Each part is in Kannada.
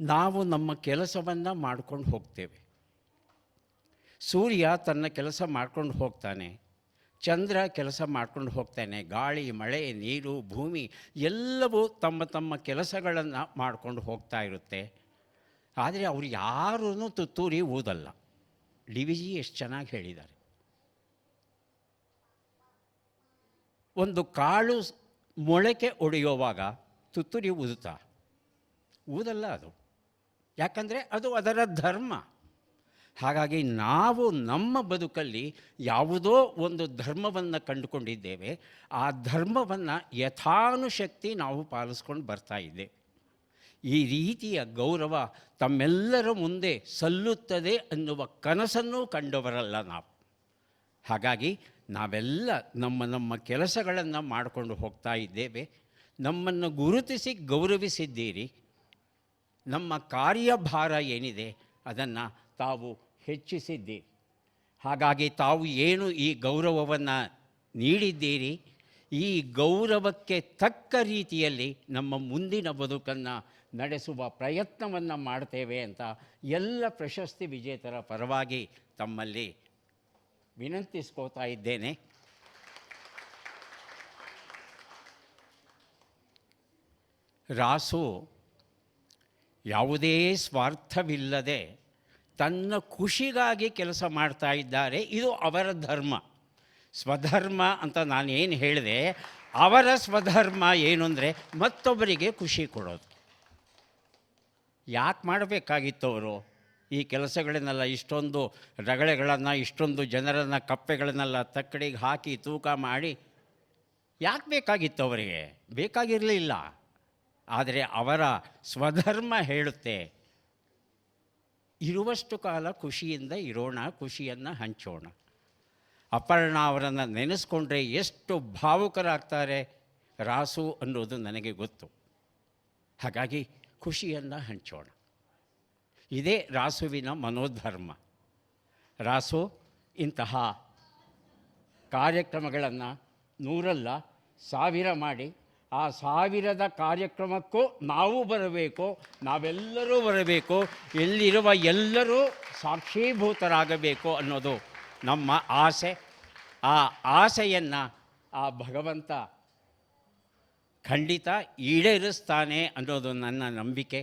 ನಾವು ನಮ್ಮ ಕೆಲಸವನ್ನು ಮಾಡ್ಕೊಂಡು ಹೋಗ್ತೇವೆ. ಸೂರ್ಯ ತನ್ನ ಕೆಲಸ ಮಾಡ್ಕೊಂಡು ಹೋಗ್ತಾನೆ. ಚಂದ್ರ ಕೆಲಸ ಮಾಡ್ಕೊಂಡು ಹೋಗ್ತಾನೆ. ಗಾಳಿ, ಮಳೆ, ನೀರು, ಭೂಮಿ ಎಲ್ಲವೂ ತಮ್ಮ ತಮ್ಮ ಕೆಲಸಗಳನ್ನು ಮಾಡ್ಕೊಂಡು ಹೋಗ್ತಾ ಇರುತ್ತೆ. ಆದರೆ ಅವರು ಯಾರೂ ತುತ್ತೂರಿ ಊದಲ್ಲ. ಡಿ ವಿ ಜಿ ಎಷ್ಟು ಚೆನ್ನಾಗಿ ಹೇಳಿದ್ದಾರೆ. ಒಂದು ಕಾಳು ಮೊಳಕೆ ಒಡೆಯುವಾಗ ತುತ್ತೂರಿ ಊದುತ್ತಾ? ಊದಲ್ಲ ಅದು. ಯಾಕಂದರೆ ಅದು ಅದರ ಧರ್ಮ. ಹಾಗಾಗಿ ನಾವು ನಮ್ಮ ಬದುಕಲ್ಲಿ ಯಾವುದೋ ಒಂದು ಧರ್ಮವನ್ನು ಕಂಡುಕೊಂಡಿದ್ದೇವೆ. ಆ ಧರ್ಮವನ್ನು ಯಥಾನುಶಕ್ತಿ ನಾವು ಪಾಲಿಸ್ಕೊಂಡು ಬರ್ತಾ ಇದ್ದೇವೆ ಈ ರೀತಿಯ ಗೌರವ ತಮ್ಮೆಲ್ಲರ ಮುಂದೆ ಸಲ್ಲುತ್ತದೆ ಅನ್ನುವ ಕನಸನ್ನು ಕಂಡವರಲ್ಲ ನಾವು. ಹಾಗಾಗಿ ನಾವೆಲ್ಲ ನಮ್ಮ ನಮ್ಮ ಕೆಲಸಗಳನ್ನು ಮಾಡಿಕೊಂಡು ಹೋಗ್ತಾ ಇದ್ದೇವೆ. ನಮ್ಮನ್ನು ಗುರುತಿಸಿ ಗೌರವಿಸಿದ್ದೀರಿ. ನಮ್ಮ ಕಾರ್ಯಭಾರ ಏನಿದೆ ಅದನ್ನು ತಾವು ಹೆಚ್ಚಿಸಿದ್ದೀರಿ. ಹಾಗಾಗಿ ತಾವು ಏನು ಈ ಗೌರವವನ್ನು ನೀಡಿದ್ದೀರಿ, ಈ ಗೌರವಕ್ಕೆ ತಕ್ಕ ರೀತಿಯಲ್ಲಿ ನಮ್ಮ ಮುಂದಿನ ಬದುಕನ್ನು ನಡೆಸುವ ಪ್ರಯತ್ನವನ್ನು ಮಾಡ್ತೇವೆ ಅಂತ ಎಲ್ಲ ಪ್ರಶಸ್ತಿ ವಿಜೇತರ ಪರವಾಗಿ ತಮ್ಮಲ್ಲಿ ವಿನಂತಿಸ್ಕೋತಾ ಇದ್ದೇನೆ. ರಾಸು ಯಾವುದೇ ಸ್ವಾರ್ಥವಿಲ್ಲದೆ ತನ್ನ ಖುಷಿಗಾಗಿ ಕೆಲಸ ಮಾಡ್ತಾ ಇದ್ದಾರೆ. ಇದು ಅವರ ಧರ್ಮ. ಸ್ವಧರ್ಮ ಅಂತ ನಾನು ಏನು ಹೇಳಿದೆ, ಅವರ ಸ್ವಧರ್ಮ ಏನು ಅಂದರೆ ಮತ್ತೊಬ್ಬರಿಗೆ ಖುಷಿ ಕೊಡೋದು. ಯಾಕೆ ಮಾಡಬೇಕಾಗಿತ್ತು ಅವರು ಈ ಕೆಲಸಗಳನ್ನೆಲ್ಲ ಇಷ್ಟೊಂದು ರಗಳೆಗಳನ್ನು, ಇಷ್ಟೊಂದು ಜನರನ್ನು ಕಪ್ಪೆಗಳನ್ನೆಲ್ಲ ತಕ್ಕಡಿಗೆ ಹಾಕಿ ತೂಕ ಮಾಡಿ ಯಾಕೆ ಬೇಕಾಗಿತ್ತು ಅವರಿಗೆ? ಬೇಕಾಗಿರಲಿಲ್ಲ. ಆದರೆ ಅವರ ಸ್ವಧರ್ಮ ಹೇಳುತ್ತೆ, ಇರುವಷ್ಟು ಕಾಲ ಖುಷಿಯಿಂದ ಇರೋಣ, ಖುಷಿಯನ್ನು ಹಂಚೋಣ. ಅಪರ್ಣ ಅವರನ್ನು ನೆನೆಸ್ಕೊಂಡ್ರೆ ಎಷ್ಟು ಭಾವುಕರಾಗ್ತಾರೆ ರಾಸು ಅನ್ನೋದು ನನಗೆ ಗೊತ್ತು. ಹಾಗಾಗಿ ಖುಷಿಯನ್ನು ಹಂಚೋಣ. ಇದೇ ರಾಸುವಿನ ಮನೋಧರ್ಮ. ರಾಸು, ಇಂತಹ ಕಾರ್ಯಕ್ರಮಗಳನ್ನು ನೂರಲ್ಲ, ಸಾವಿರ ಮಾಡಿ ಆ ಸಾವಿರದ ಕಾರ್ಯಕ್ರಮಕ್ಕೂ ನಾವು ಬರಬೇಕು, ನಾವೆಲ್ಲರೂ ಬರಬೇಕು ಎಲ್ಲಿರುವ ಎಲ್ಲರೂ ಸಾಕ್ಷೀಭೂತರಾಗಬೇಕು ಅನ್ನೋದು ನಮ್ಮ ಆಸೆ. ಆ ಆಸೆಯನ್ನು ಆ ಭಗವಂತ ಖಂಡಿತ ಈಡೇರಿಸ್ತಾನೆ ಅನ್ನೋದು ನನ್ನ ನಂಬಿಕೆ.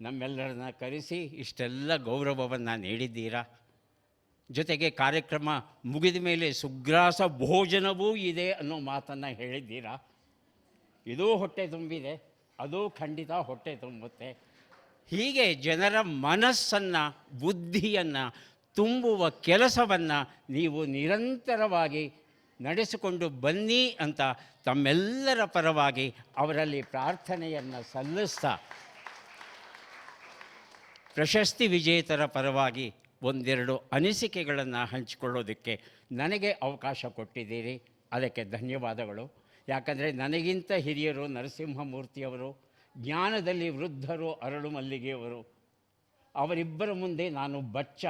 ನಮ್ಮೆಲ್ಲರನ್ನ ಕರೆಸಿ ಇಷ್ಟೆಲ್ಲ ಗೌರವವನ್ನು ನೀಡಿದ್ದೀರಾ? ಜೊತೆಗೆ ಕಾರ್ಯಕ್ರಮ ಮುಗಿದ ಮೇಲೆ ಸುಗ್ರಾಸ ಭೋಜನವೂ ಇದೆ ಅನ್ನೋ ಮಾತನ್ನು ಹೇಳಿದ್ದೀರಾ? ಇದು ಹೊಟ್ಟೆ ತುಂಬಿದೆ, ಅದು ಖಂಡಿತ ಹೊಟ್ಟೆ ತುಂಬುತ್ತೆ. ಹೀಗೆ ಜನರ ಮನಸ್ಸನ್ನು, ಬುದ್ಧಿಯನ್ನು, ತುಂಬುವ ಕೆಲಸವನ್ನು ನೀವು ನಿರಂತರವಾಗಿ ನಡೆಸಿಕೊಂಡು ಬನ್ನಿ ಅಂತ ತಮ್ಮೆಲ್ಲರ ಪರವಾಗಿ ಅವರಲ್ಲಿ ಪ್ರಾರ್ಥನೆಯನ್ನು ಸಲ್ಲಿಸ್ತಾ, ಪ್ರಶಸ್ತಿ ವಿಜೇತರ ಪರವಾಗಿ ಒಂದೆರಡು ಅನಿಸಿಕೆಗಳನ್ನು ಹಂಚಿಕೊಳ್ಳೋದಕ್ಕೆ ನನಗೆ ಅವಕಾಶ ಕೊಟ್ಟಿದ್ದೀರಿ. ಅದಕ್ಕೆ ಧನ್ಯವಾದಗಳು. ಯಾಕಂದರೆ ನನಗಿಂತ ಹಿರಿಯರು ನರಸಿಂಹಮೂರ್ತಿಯವರು, ಜ್ಞಾನದಲ್ಲಿ ವೃದ್ಧರು ಅರಳು ಮಲ್ಲಿಗೆಯವರು, ಅವರಿಬ್ಬರ ಮುಂದೆ ನಾನು ಬಚ್ಚ.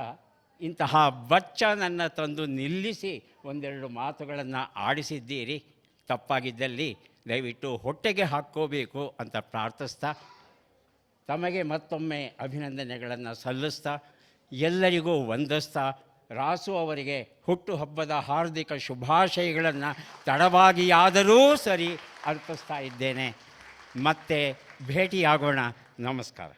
ಇಂತಹ ಬಚ್ಚ ನನ್ನ ತಂದು ನಿಲ್ಲಿಸಿ ಒಂದೆರಡು ಮಾತುಗಳನ್ನು ಆಡಿಸಿದ್ದೀರಿ. ತಪ್ಪಾಗಿದ್ದಲ್ಲಿ ದಯವಿಟ್ಟು ಹೊಟ್ಟೆಗೆ ಹಾಕ್ಕೋಬೇಕು ಅಂತ ಪ್ರಾರ್ಥಿಸ್ತಾ, ತಮಗೆ ಮತ್ತೊಮ್ಮೆ ಅಭಿನಂದನೆಗಳನ್ನು ಸಲ್ಲಿಸ್ತಾ ಎಲ್ಲರಿಗೂ ವಂದಿಸ್ತಾ. ರಾಸು ಅವರಿಗೆ ಹುಟ್ಟುಹಬ್ಬದ ಹಾರ್ದಿಕ ಶುಭಾಶಯಗಳನ್ನು ತಡವಾಗಿಯಾದರೂ ಸರಿ ಅರ್ಪಿಸ್ತಾ ಇದ್ದೇನೆ. ಮತ್ತೆ ಭೇಟಿಯಾಗೋಣ. ನಮಸ್ಕಾರ.